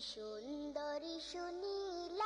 সুন্দরী সুনীল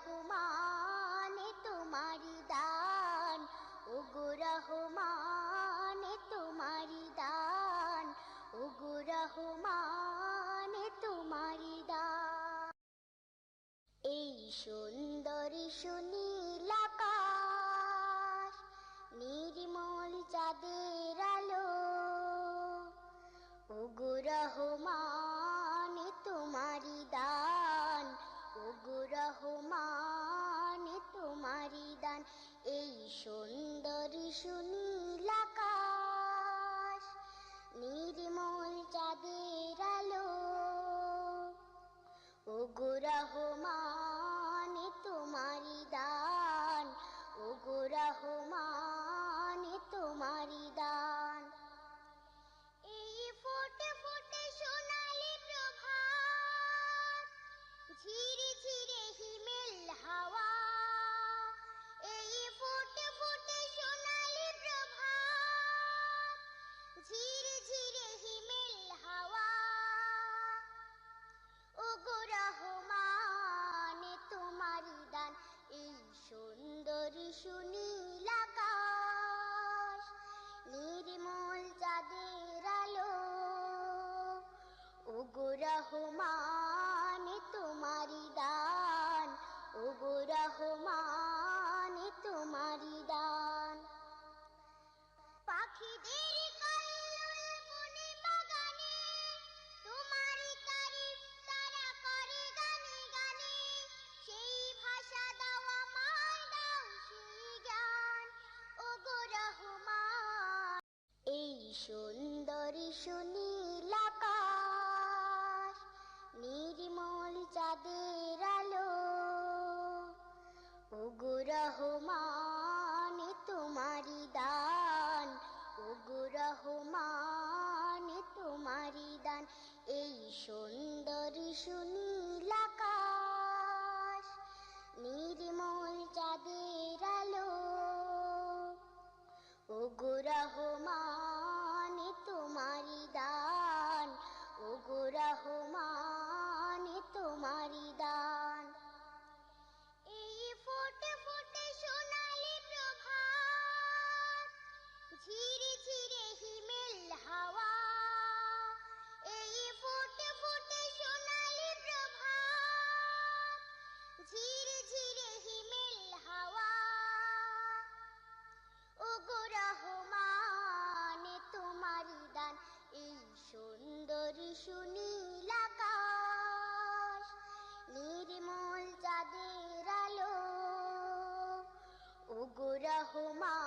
রহমানে তোমারি দান ও গো তোমারি দান ও গো রহমানে তোমারি দান। এই সুন্দরী শুনি সুন্দর সুনীল সুনীল নির্মল চাঁদের আলো ওগো রহমান